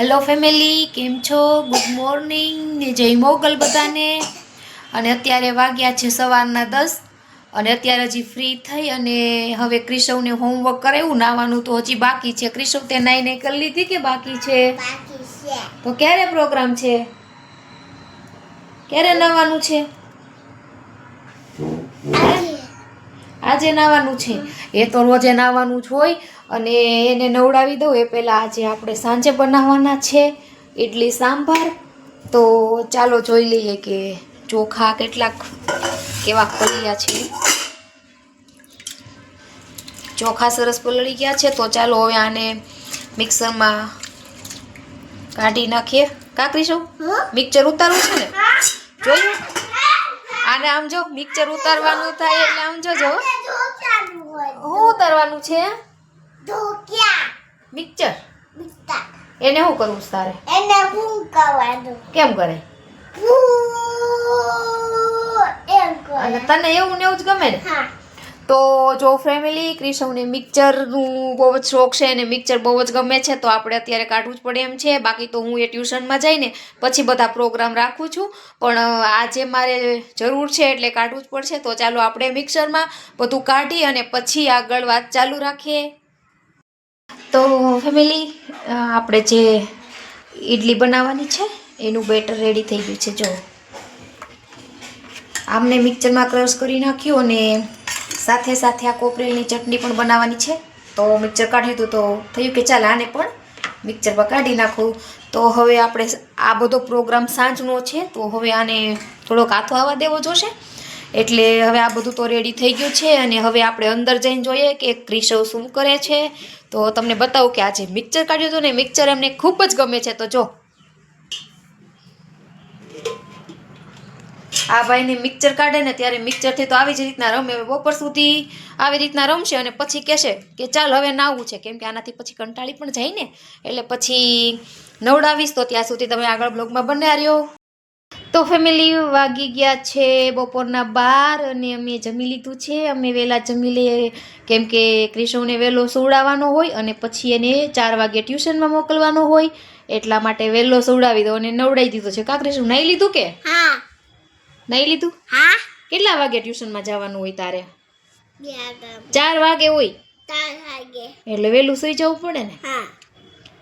Hello family કેમ છો? Good morning ને જય મોગલ બધાને. અને અત્યારે વાગ્યા છે સવારના દસ. અને અત્યારે હજી ફ્રી થઈ અને હવે ક્રિશવને હોમવર્ક કરાવ્યું. નાવાનું તો હજી બાકી છે. ક્રિશવ તે નાઈ નાઈ કરી લીધી કે બાકી છે? તો ક્યારે પ્રોગ્રામ છે? ક્યારે નાવાનું છે? આજે નાવાનું છે. એ તો રોજે નાવાનું જ હોય અને એને નવડાવી દઉં. એ પહેલાં આજે આપણે સાંજે બનાવવાના છે ઇડલી સાંભાર. તો ચાલો જોઈ લઈએ કે ચોખા કેટલાક કેવા પલળ્યા છે. ચોખા સરસ પલળી ગયા છે. તો ચાલો હવે આને મિક્સરમાં કાઢી નાખીએ. કાકરીશું હું. મિક્સર ઉતારવું છે ને? જોયું આને આમ જો મિક્સર ઉતારવાનું થાય એટલે આમ હોય શું ઉતારવાનું છે? ઢોકળા મિક્સર એને શું કરવું તારે? એને હું કરવાનું કેમ કરે. અને તને એવું ને એવું જ ગમે ને? હા. તો જો ફેમિલી ક્રિશવને મિક્સરનું બહુ જ શોખ છે અને મિક્સર બહુ જ ગમે છે, તો આપણે અત્યારે કાઢવું જ પડે એમ છે. બાકી તો હું એ ટ્યુશનમાં જઈને પછી બધા પ્રોગ્રામ રાખું છું. પણ આજે મારે જરૂર છે એટલે કાઢવું જ પડશે. તો ચાલો આપણે મિક્સરમાં બધું કાઢી અને પછી આગળ વાત ચાલુ રાખીએ. તો ફેમિલી આપણે જે ઈડલી બનાવવાની છે, એનું બેટર રેડી થઈ ગયું છે. જો, આમને મિક્સરમાં ક્રશ કરી નાખ્યું અને સાથે સાથે આ કોપરેલની ચટણી પણ બનાવવાની છે. તો મિક્સર કાઢ્યું હતું તો થયું કે ચાલ આને પણ મિક્સરમાં કાઢી નાખું. તો હવે આપણે આ બધો પ્રોગ્રામ સાંજનો છે, તો હવે આને થોડોક હાથો આવવા દેવો જોશે. એટલે હવે આ બધું તો રેડી થઈ ગયું છે અને હવે આપણે અંદર જઈને જોઈએ કે ક્રિશવ શું કરે છે. તો તમને બતાવું કે આજે મિક્સર કાઢ્યું હતું ને મિક્સર એમને ખૂબ જ ગમે છે. તો જો. આ ભાઈને મિક્સર કાઢે ને ત્યારે મિક્સરથી તો આવી જ રીતના રમે. હવે બપોર સુધી આવી રીતના રમશે અને પછી કહેશે કે ચાલ હવે નાવું છે. કેમ કે આનાથી પછી કંટાળી પણ જાય ને. એટલે પછી નવડાવીશ તો ત્યાં સુધી તમે આગળ બ્લોગમાં બન્યા રહ્યો. તો ફેમિલી વાગી ગયા છે બપોરના બાર અને અમે જમી લીધું છે. અમે વહેલા જમી લઈએ. કેમ કે ક્રિશવને વહેલો સુવડાવવાનો હોય અને પછી એને ચાર વાગે ટ્યુશનમાં મોકલવાનો હોય. એટલા માટે વહેલો સુવડાવી દો અને નવડાવી દીધો છે. કા ક્રિશવ, નાઈ લીધું કે? હા. નાઈ લીધું? હા. કેટલા વાગે ટ્યુશનમાં જવાનું હોય તારે? ચાર વાગે હોય? એટલે વહેલું સુઈ જવું પડે ને? હા.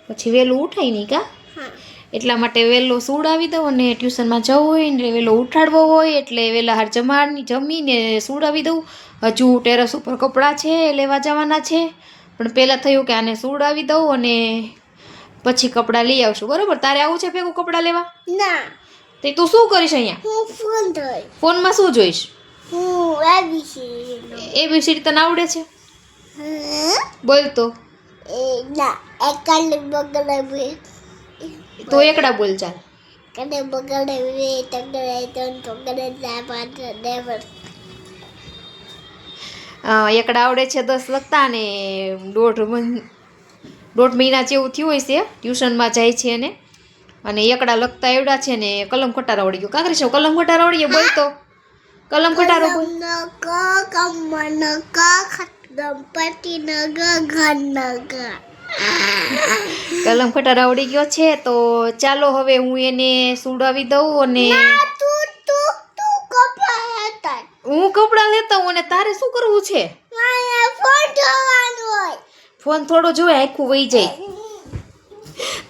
પછી વહેલું ઉઠાય નહીં કા? હા. એટલા માટે વહેલો સુડાવી દઉં અને ટ્યુશનમાં જવું હોય ને વહેલો ઉઠાડવો હોય એટલે વહેલા હાર જમાડની જમીને સુડાવી દઉં. હજુ ટેરસ ઉપર કપડાં છે લેવા જવાના છે. પણ પહેલાં થયું કે આને સુડાવી દઉં અને પછી કપડાં લઈ આવશું. બરાબર? તારે આવું છે ભેગું કપડાં લેવા? ના. તે તું શું કરીશ અહીંયા? હું ફોન જોઈશ ફોનમાં શું જોઈશ? હું એબીસીડી એબીસીડી તને આવડે છે? બોલ તો. ના એકલ બગડે બે તો એકડા બોલ ચાલ. કને બગડે બે તગડે તન તગડે જા પાંચ દેવર એકડા આવડે છે દસ લખતા ને દોઢ દોઢ મહિના જેવું થયું હોય છે ટ્યુશનમાં જાય છે અને અને એકડા લખતા એવડા છે ને કલમ ખટારો આવડી ગયો. કાકરી છે કલમ ખટારો આવડી ગયો બોલ તો કલમ ખટારો બોલ કલમ ખટારો આવડી ગયો છે તો ચાલો હવે હું એને સુડાવી દઉં અને હું કપડાં લેતા હું અને તારે શું કરવું છે? ફોન થોડો જોવે આખું વહી જાય.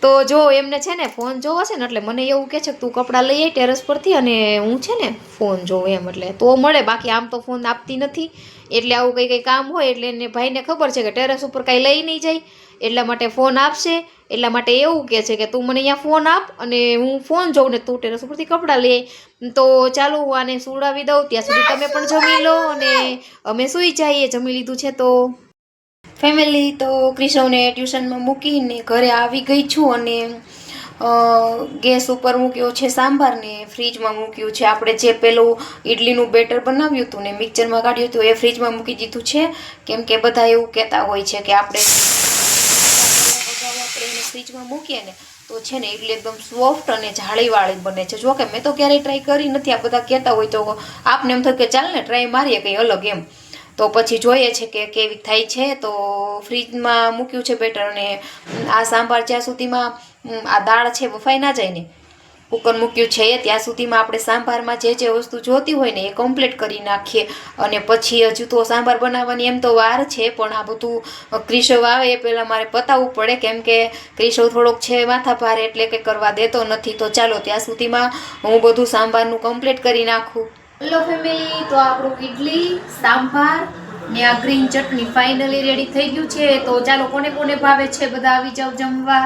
તો જો એમને છે ને ફોન જોવો છે ને એટલે મને એવું કહે છે કે તું કપડાં લઈ આવી ટેરેસ પરથી અને હું છે ને ફોન જોઉં એમ એટલે તો મળે. બાકી આમ તો ફોન આપતી નથી. એટલે આવું કંઈ કંઈ કામ હોય એટલે એને ભાઈને ખબર છે કે ટેરેસ ઉપર કાંઈ લઈ નહીં જાય. એટલા માટે ફોન આપશે. એટલા માટે એવું કહે છે કે તું મને અહીંયા ફોન આપ અને હું ફોન જોઉં ને તું ટેરેસ ઉપરથી કપડાં લઈ તો ચાલો હું આને સુવડાવી દઉં. ત્યાં સુધી તમે પણ જમી લો અને અમે સૂઈ જઈએ. જમી લીધું છે તો. ફેમિલી તો ક્રિશવને ટ્યુશનમાં મૂકીને ઘરે આવી ગઈ છું અને ગેસ ઉપર મૂક્યો છે સાંભારને, ફ્રીજમાં મૂક્યું છે. આપણે જે પેલું ઇડલીનું બેટર બનાવ્યું હતું ને મિક્સરમાં કાઢ્યું હતું, એ ફ્રીજમાં મૂકી દીધું છે. કેમ કે બધા એવું કહેતા હોય છે કે આપણે આપણે એને ફ્રીજમાં મૂકીએ ને, તો છે ને ઇડલી એકદમ સોફ્ટ અને જાળીવાળી બને છે. જો કે મેં તો ક્યારેય ટ્રાય કરી નથી. આ બધા કહેતા હોય તો આપને એમ થયું કે ચાલ ને ટ્રાય મારીએ કંઈ અલગ એમ. તો પછી જોઈએ છે કે કેવી થાય છે. તો ફ્રીજમાં મૂક્યું છે બેટર અને આ સાંભાર જ્યાં સુધીમાં આ દાળ છે બફાઈ ના જાય ને. કુકર મૂક્યું છે ત્યાં સુધીમાં આપણે સાંભારમાં જે જે વસ્તુ જોતી હોય ને એ કમ્પ્લીટ કરી નાખીએ. અને પછી હજુ તો સાંભાર બનાવવાની એમ તો વાર છે, પણ આ બધું ક્રિશવ આવે એ પહેલાં મારે પતાવવું પડે. કેમ કે ક્રિશવ થોડોક છે માથા ભારે એટલે કે કરવા દેતો નથી. તો ચાલો ત્યાં સુધીમાં હું બધું સાંભારનું કમ્પ્લીટ કરી નાખું. હેલો ફેમિલી તો આપણું ઇડલી સાંભાર ને આ ગ્રીન ચટણી ફાઇનલી રેડી થઈ ગયું છે. તો ચાલો કોને કોને ભાવે છે બધા આવી જાવ જમવા.